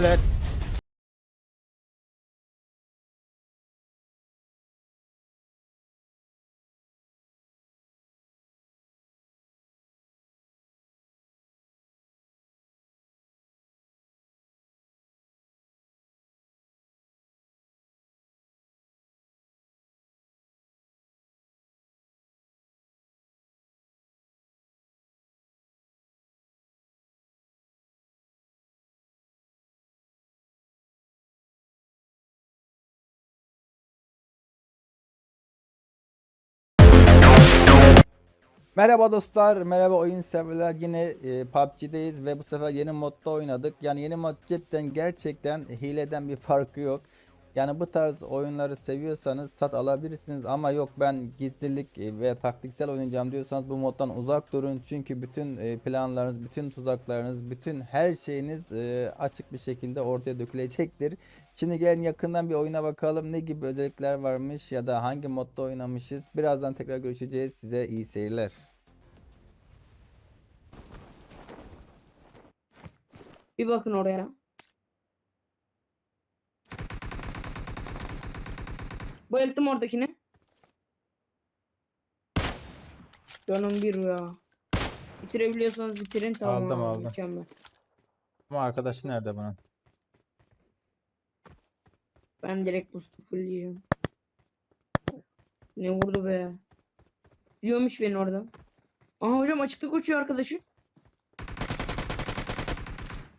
that Merhaba dostlar, merhaba oyun severler. Yine e, PUBG'deyiz ve bu sefer yeni modda oynadık. Yani yeni mod cidden gerçekten hileden bir farkı yok. Yani bu tarz oyunları seviyorsanız tat alabilirsiniz ama yok ben gizlilik e, ve taktiksel oynayacağım diyorsanız bu moddan uzak durun. Çünkü bütün e, planlarınız, bütün tuzaklarınız, bütün her şeyiniz e, açık bir şekilde ortaya dökülecektir. Şimdi gelin yakından bir oyuna bakalım ne gibi özellikler varmış ya da hangi modda oynamışız. Birazdan tekrar görüşeceğiz. Size iyi seyirler. Bir bakın oraya. Bayılttım oradakini. Canım bir ya. Bitirebiliyorsanız bitirin tamam. Aldım, aldım. Mükemmel. Ama arkadaşı nerede bunun? Ben direkt boost'u fullleyeceğim. Ne vurdu be. Diyormuş beni oradan. Aha hocam açıkta koşuyor arkadaşı.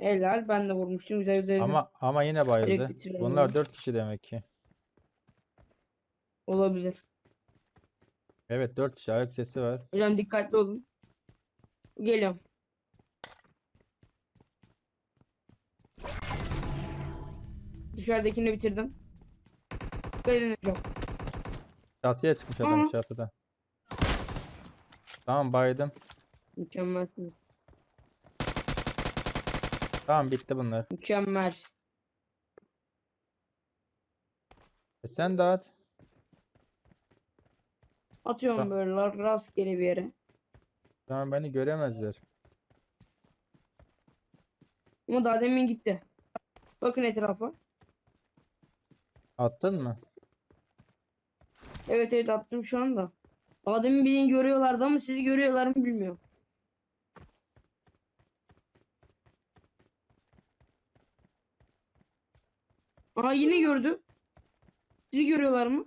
Helal ben de vurmuştum güzel güzel. Ama ama yine bayıldı. Bunlar. 4 kişi demek ki. Olabilir. Evet 4 kişi ayak sesi var. Hocam dikkatli olun. Geliyorum. Dışarıdakini bitirdim. Gelin hocam. Çatıya çıkmış adam Aa. çatıda. Tamam baydım. Mükemmel. Tamam bitti bunlar. Mükemmel. E sen dağıt. Atıyorum Tamam. böyle la- rastgele bir yere. Tamam beni göremezler. Ama daha demin gitti. Bakın etrafa. Attın mı? Evet evet attım şu anda. Demin beni görüyorlardı ama sizi görüyorlar mı bilmiyorum. Aa yine gördü. Sizi görüyorlar mı?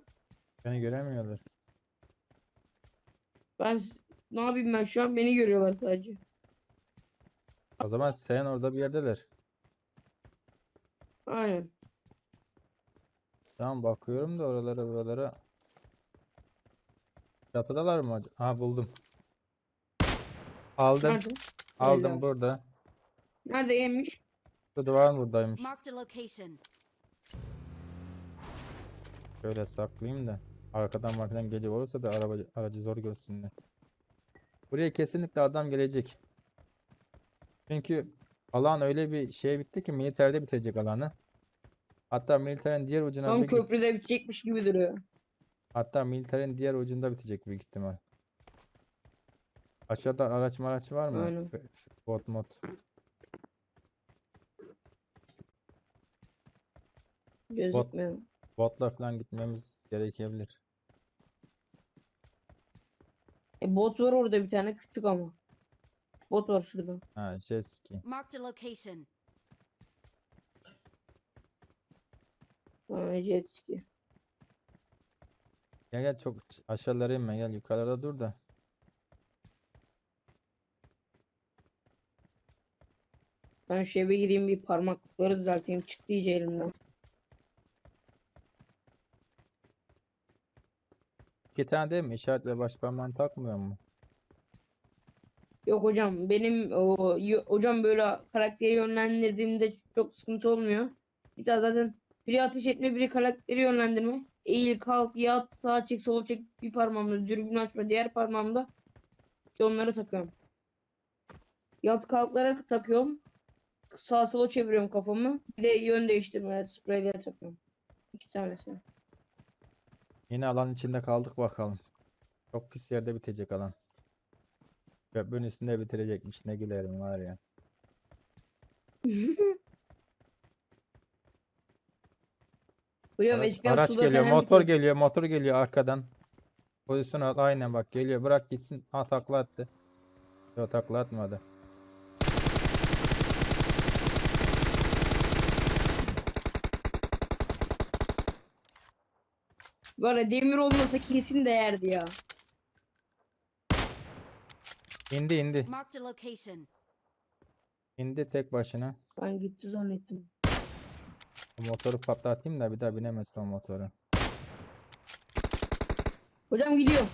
Beni göremiyorlar. Ben ne yapayım ben şu an beni görüyorlar sadece. O zaman sen orada bir yerdeler. Aynen. Tamam bakıyorum da oralara buralara. Çatıdalar mı acaba? Aha buldum. Aldım. Nerede? Aldım Helal. burada. Nerede yemiş? Şu duvarın buradaymış. Marked a location. Şöyle saklayayım da. Arkadan markadan gece olursa da araba, aracı zor görsünler. Buraya kesinlikle adam gelecek. Çünkü alan öyle bir şeye bitti ki militerde bitecek alanı. Hatta militerin diğer ucuna Tam bir git- köprüde bitecekmiş gibi duruyor. hatta militerin diğer ucunda bitecek büyük ihtimal. Aşağıda araç maraç var mı? Aynen. F- f- Bot mod. Gözükmüyor. Botla falan gitmemiz gerekebilir. E, bot var orada bir tane küçük ama. Bot var şurada. Ha jet ski. Marked a location. Ha, jet ski. Gel gel çok aşağılara inme gel yukarıda dur da. Ben şu eve gireyim bir parmaklıkları düzelteyim. Çıktı iyice elimden. İki tane değil mi? İşaret ve baş parmağını takmıyor mu? Yok hocam benim o hocam böyle karakteri yönlendirdiğimde çok sıkıntı olmuyor. Bir tane zaten biri ateş etme biri karakteri yönlendirme. Eğil kalk yat sağa çek sola çek bir parmağımda dürbün açma diğer parmağımda işte onları takıyorum. Yat kalklara takıyorum. Sağa sola çeviriyorum kafamı. Bir de yön değiştirme spreyle takıyorum. İki tanesi. Yine alan içinde kaldık bakalım. Çok pis yerde bitecek alan. Köprünün üstünde bitirecekmiş ne gülerim var ya. Hocam Araç, eskiden araç suda geliyor, falan motor bitiyor. geliyor, motor geliyor arkadan. Pozisyon al, aynen bak geliyor. Bırak gitsin. Ha takla attı. Yok takla atmadı. Ya demir olmasa kesin değerdi ya. İndi indi. Marked a location. İndi tek başına. Ben gitti zannettim. Motoru patlatayım da bir daha binemesin o motoru. Hocam gidiyor.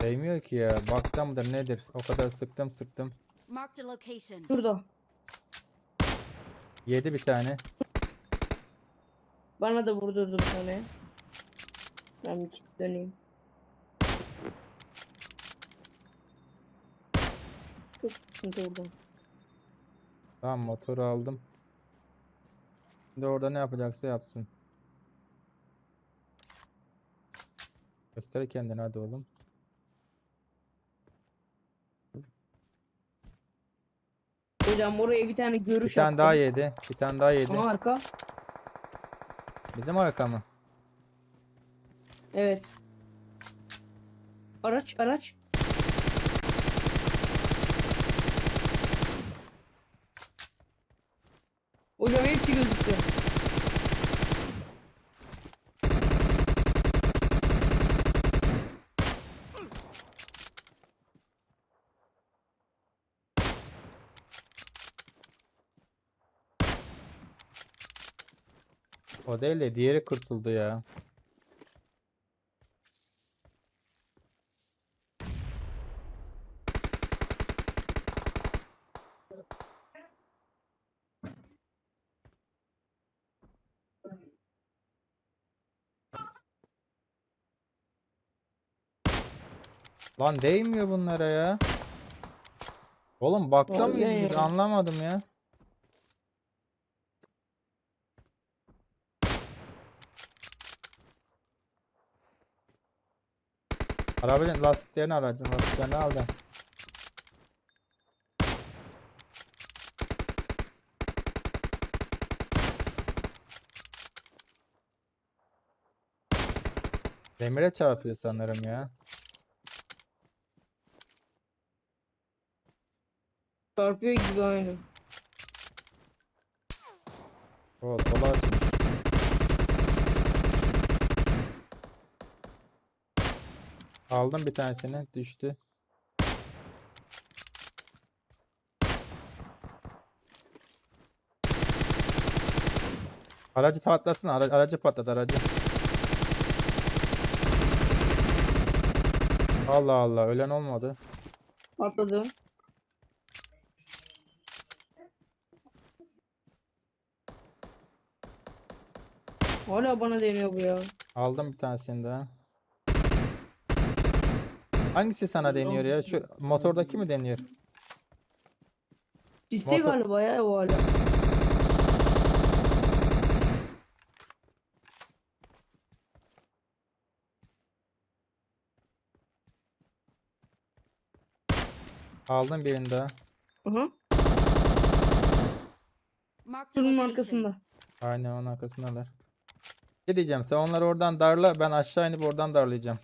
Değmiyor ki ya. Bakta mıdır nedir? O kadar sıktım sıktım. Marked a location. Şurada. Yedi bir tane. Bana da vurdurdu bir tane. Ben bir kit döneyim. Çok sıkıntı oldu. Tamam motoru aldım. Şimdi orada ne yapacaksa yapsın. Göster kendini hadi oğlum. Hocam oraya bir tane Bir görüş tane daha attım. yedi. Bir tane daha yedi. Aha, arka. Bizim arka mı? Evet. Araç araç. Hepsi gözüktü. O değil de diğeri kurtuldu ya. Lan değmiyor bunlara ya. Oğlum bakta mıyız biz anlamadım ya. Arabanın lastiklerini alacağım. Lastiklerini aldım. Demire çarpıyor sanırım ya. Çarpıyor gibi aynı. O sola açmış. Aldım bir tanesini düştü. Aracı patlasın ara- aracı patlat aracı. Allah Allah ölen olmadı. Atladı. Hala bana deniyor bu ya. Aldım bir tanesini daha. Hangisi sana deniyor ya? Şu motordaki mi deniyor? Siste Motor- galiba ya o hala. Aldım birini daha. Aha. Marked a Şunun location. arkasında. Aynen onun arkasındalar. Ne diyeceğim sen onları oradan darla ben aşağı inip oradan darlayacağım.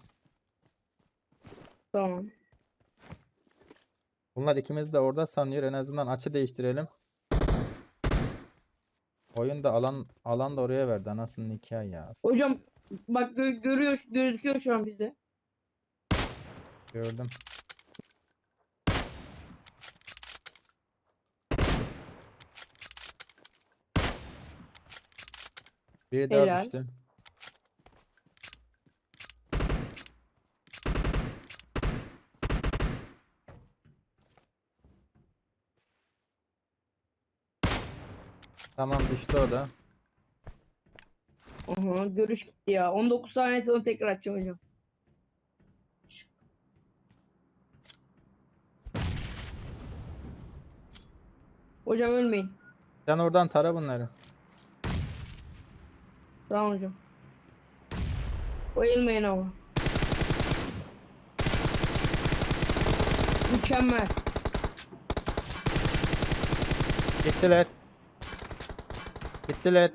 Tamam. Bunlar ikimiz de orada sanıyor en azından açı değiştirelim. Oyun da alan alan da oraya verdi anasının hikaye ya. Hocam bak gö- görüyor gözüküyor şu an bizde. Gördüm. Biri daha Helal. düştü. Tamam düştü o da. Aha görüş gitti ya. 19 saniye sonra tekrar açacağım hocam. Hocam ölmeyin. Sen oradan tara bunları. Tamam hocam. Bayılmayın ama. Mükemmel. Gittiler. Gittiler.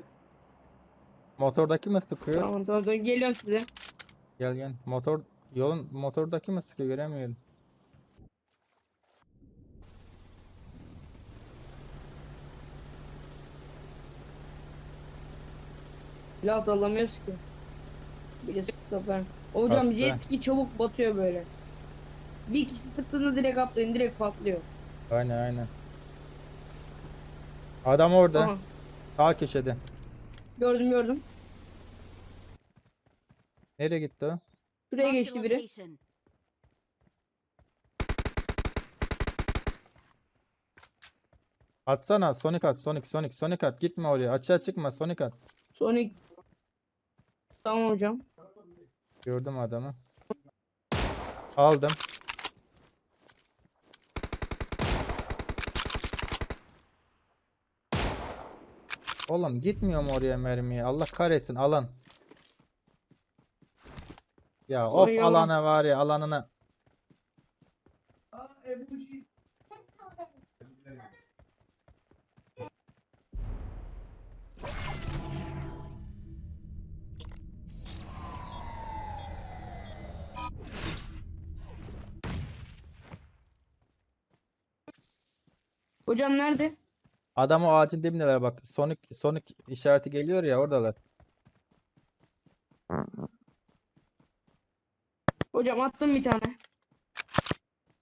Motordaki mi sıkıyor? Tamam tamam tamam. geliyorum size. Gel gel. Motor yolun motordaki mi sıkıyor göremiyorum. Silah da alamıyoruz ki. Birisi kısa ben. Hocam jet ski çabuk batıyor böyle. Bir kişi sıktığında direkt atlayın direkt patlıyor. Aynen aynen. Adam orada. Aha, Sağ köşede. gördüm gördüm. Nereye gitti o? Şuraya Marked geçti biri. location. Atsana Sonic at Sonic Sonic Sonic at gitme oraya açığa çıkma Sonic at. Sonic. Tamam hocam. Gördüm adamı. Aldım. Oğlum gitmiyor mu oraya mermiye? Allah kahretsin alan. Ya of Oraya alan. alana var ya alanına. Hocam nerede? Adam o ağacın dibindeler bak. Sonic Sonic işareti geliyor ya oradalar. Hocam attım bir tane.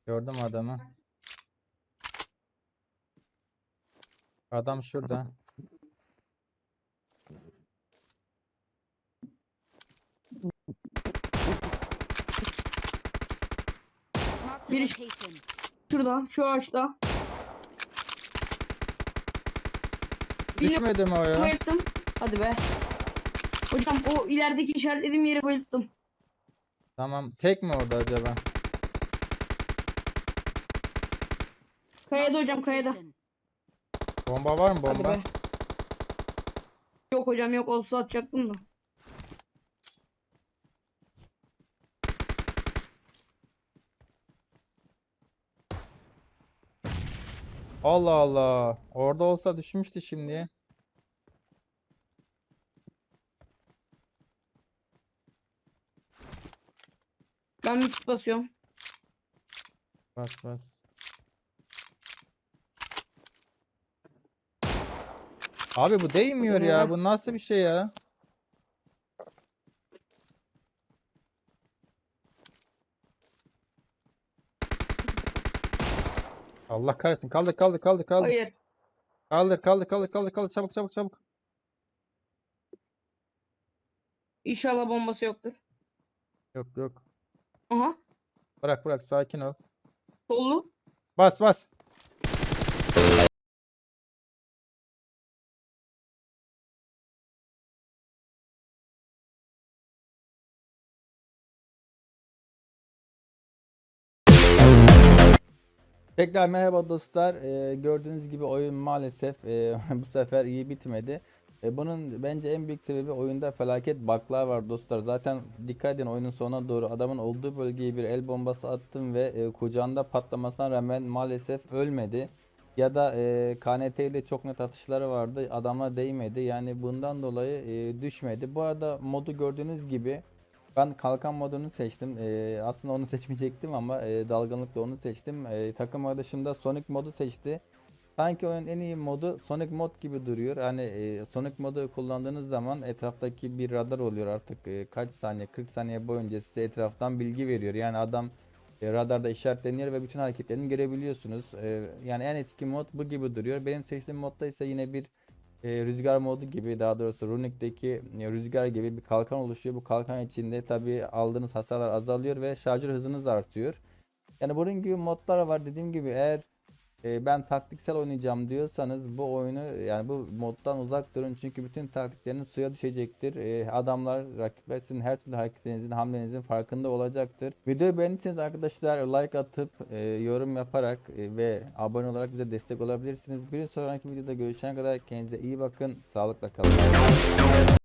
Gördüm adamı. Adam şurada. Biri. Şurada şu ağaçta. Düşmedi mi o ya? bayılttım. Hadi be. Hocam o ilerideki işaretlediğim yere bayılttım. Tamam. Tek mi orada acaba? Kayada hocam kayada. Bomba var mı Hadi bomba? be. Yok hocam yok olsa atacaktım da. Allah Allah. Orada olsa düşmüştü şimdi. Ben bir basıyorum. Bas bas. Abi bu değmiyor. Ya. Bu nasıl bir şey ya? Allah kahretsin. Kaldır kaldır kaldır kaldır. Hayır. Kaldır kaldır kaldır kaldır kaldır çabuk çabuk çabuk. İnşallah bombası yoktur. Yok yok. Aha. Bırak bırak sakin ol. Sollu. Bas bas. Tekrar merhaba dostlar. Ee, gördüğünüz gibi oyun maalesef e, bu sefer iyi bitmedi. E, bunun bence en büyük sebebi oyunda felaket bug'lar var dostlar. Zaten dikkat edin oyunun sonuna doğru adamın olduğu bölgeye bir el bombası attım ve e, kucağında patlamasına rağmen maalesef ölmedi. Ya da e, KNT'de çok net atışları vardı. Adama değmedi. Yani bundan dolayı e, düşmedi. Bu arada modu gördüğünüz gibi ben kalkan modunu seçtim. Ee, aslında onu seçmeyecektim ama e, dalgınlıkla onu seçtim. Ee, takım arkadaşım da Sonic modu seçti. Sanki oyunun en iyi modu Sonic mod gibi duruyor. Hani e, Sonic modu kullandığınız zaman etraftaki bir radar oluyor artık e, kaç saniye 40 saniye boyunca size etraftan bilgi veriyor. Yani adam e, radarda işaretleniyor ve bütün hareketlerini görebiliyorsunuz. E, yani en etkin mod bu gibi duruyor. Benim seçtiğim modda ise yine bir e, rüzgar modu gibi daha doğrusu Runik'teki e, rüzgar gibi bir kalkan oluşuyor. Bu kalkan içinde tabi aldığınız hasarlar azalıyor ve şarjör hızınız artıyor. Yani bunun gibi modlar var. Dediğim gibi eğer e, ben taktiksel oynayacağım diyorsanız bu oyunu yani bu moddan uzak durun çünkü bütün taktikleriniz suya düşecektir. E, adamlar rakipler sizin her türlü hareketinizin hamlenizin farkında olacaktır. Videoyu beğendiyseniz arkadaşlar like atıp e, yorum yaparak e, ve abone olarak bize destek olabilirsiniz. Bir sonraki videoda görüşene kadar kendinize iyi bakın. Sağlıkla kalın.